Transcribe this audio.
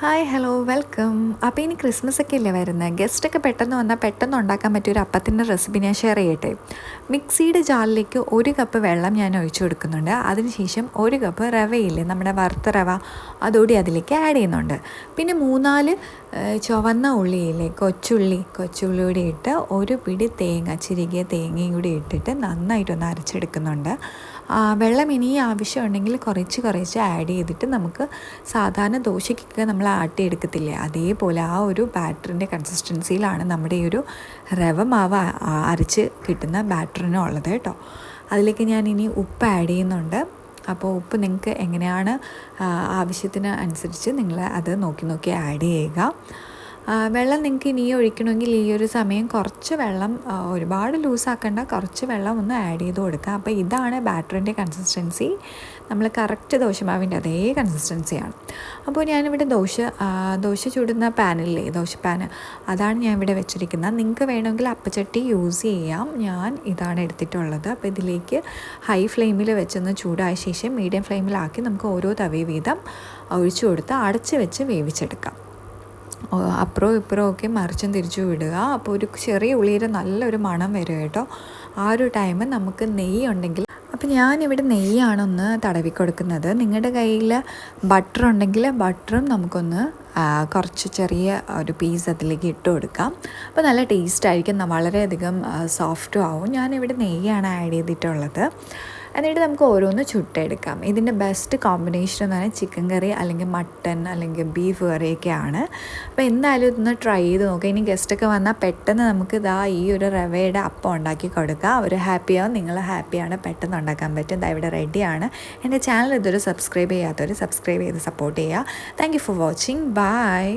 Hi hello welcome അപ്പോൾ ഇനി Christmas ഒക്കെ അല്ലേ വരുന്നത് ഗസ്റ്റൊക്കെ പെട്ടെന്ന് വന്നാൽ പെട്ടെന്ന് ഉണ്ടാക്കാൻ പറ്റിയ ഒരു അപ്പത്തിന്റെ റെസിപ്പി ഞാൻ ഷെയർ ചെയ്യട്ടെ. മിക്സിയുടെ ജാറിലേക്ക് ഒരു കപ്പ് വെള്ളം ഞാൻ ഒഴിച്ചു കൊടുക്കുന്നുണ്ട്. അതിനുശേഷം ഒരു കപ്പ് റവയില്ലേ നമ്മുടെ വറുത്ത റവ അതോടി അതിലേക്ക് ആഡ് ചെയ്യുന്നുണ്ട്. പിന്നെ മൂന്നാൽ ചുവന്ന ഉള്ളിയില്ലേ കൊച്ചുള്ളി കൊച്ചുള്ളി കൂടി ഇട്ട് ഒരു പിടി തേങ്ങ ചിരികിയ തേങ്ങയും കൂടി ഇട്ടിട്ട് നന്നായിട്ടൊന്ന് അരച്ചെടുക്കുന്നുണ്ട്. വെള്ളം ഇനി ആവശ്യമുണ്ടെങ്കിൽ കുറച്ച് കുറച്ച് ആഡ് ചെയ്തിട്ട് നമുക്ക് സാധാരണ ദോശയ്ക്കൊക്കെ നമ്മൾ ആട്ടിയെടുക്കത്തില്ലേ? അതേപോലെ ആ ഒരു ബാറ്ററിന്റെ കൺസിസ്റ്റൻസിയിലാണ് നമ്മുടെ ഈ ഒരു റവ മാവ് അരച്ച് കിട്ടുന്ന ബാറ്ററിനും ഉള്ളത് കേട്ടോ. അതിലേക്ക് ഞാൻ ഇനി ഉപ്പ് ആഡ് ചെയ്യുന്നുണ്ട്. അപ്പോൾ ഉപ്പ് നിങ്ങൾക്ക് എങ്ങനെയാണ് ആവശ്യത്തിന് അനുസരിച്ച് നിങ്ങൾ അത് നോക്കി നോക്കി ആഡ് ചെയ്യുക. വെള്ളം നിങ്ങൾക്ക് ഇനി ഒഴിക്കണമെങ്കിൽ ഈ ഒരു സമയം കുറച്ച് വെള്ളം ഒരുപാട് ലൂസാക്കണ്ട. കുറച്ച് വെള്ളം ഒന്ന് ആഡ് ചെയ്ത് കൊടുക്കുക അപ്പോൾ ഇതാണ് ബാറ്ററിന്റെ കൺസിസ്റ്റൻസി നമ്മൾ കറക്റ്റ് ദോശമാവിന്റെ അതേ കൺസിസ്റ്റൻസിയാണ് അപ്പോൾ ഞാനിവിടെ ദോശ ദോശ ചൂടുന്ന പാനില്ലേ? ദോശ പാന്. അതാണ് ഞാൻ ഇവിടെ വെച്ചിരിക്കുന്നത്. നിങ്ങൾക്ക് വേണമെങ്കിൽ അപ്പച്ചട്ടി യൂസ് ചെയ്യാം. ഞാൻ ഇതാണ് എടുത്തിട്ടുള്ളത്. അപ്പോൾ ഇതിലേക്ക് ഹൈ ഫ്ലെയിമിൽ വെച്ചൊന്ന് ചൂടായ ശേഷം മീഡിയം ഫ്ലെയിമിലാക്കി നമുക്ക് ഓരോ തവി വീതം ഒഴിച്ചു കൊടുത്ത് അടച്ച് വെച്ച് വേവിച്ചെടുക്കാം. അപ്പുറവും ഇപ്പുറവും ഒക്കെ മറിച്ചും തിരിച്ചു വിടുക. അപ്പോൾ ഒരു ചെറിയ ഉള്ളിയുടെ നല്ലൊരു മണം വരും കേട്ടോ. ആ ഒരു ടൈം നമുക്ക് നെയ്യ് ഉണ്ടെങ്കിൽ അപ്പോൾ ഞാനിവിടെ നെയ്യാണ് ഒന്ന് തടവി കൊടുക്കുന്നത്. നിങ്ങളുടെ കയ്യിൽ ബട്ടർ ഉണ്ടെങ്കിൽ ബട്ടറും നമുക്കൊന്ന് കുറച്ച് ചെറിയ ഒരു പീസ് അതിലേക്ക് ഇട്ട് കൊടുക്കാം. അപ്പോൾ നല്ല ടേസ്റ്റ് ആയിരിക്കും. വളരെയധികം സോഫ്റ്റും ആവും. ഞാനിവിടെ നെയ്യാണ് ആഡ് ചെയ്തിട്ടുള്ളത്. എന്നിട്ട് നമുക്ക് ഓരോന്ന് ചുട്ടെടുക്കാം. ഇതിന്റെ ബെസ്റ്റ് കോമ്പിനേഷൻ എന്ന് പറഞ്ഞാൽ ചിക്കൻ കറി അല്ലെങ്കിൽ മട്ടൻ അല്ലെങ്കിൽ ബീഫ് കറിയൊക്കെ ആണ് അപ്പോൾ എന്തായാലും ഇതൊന്ന് ട്രൈ ചെയ്ത് നോക്കാം. ഇനി ഗസ്റ്റൊക്കെ വന്നാൽ പെട്ടെന്ന് നമുക്ക് ഇതാ ഈ ഒരു റവയുടെ അപ്പം ഉണ്ടാക്കി കൊടുക്കാം. അവർ ഹാപ്പിയാവും നിങ്ങൾ ഹാപ്പിയാണ് പെട്ടെന്ന് ഉണ്ടാക്കാൻ പറ്റും. ഇതാ ഇവിടെ റെഡിയാണ് എന്റെ ചാനൽ ഇതൊരു സബ്സ്ക്രൈബ് ചെയ്യാത്തവർ സബ്സ്ക്രൈബ് ചെയ്ത് സപ്പോർട്ട് ചെയ്യുക. Thank for watching bye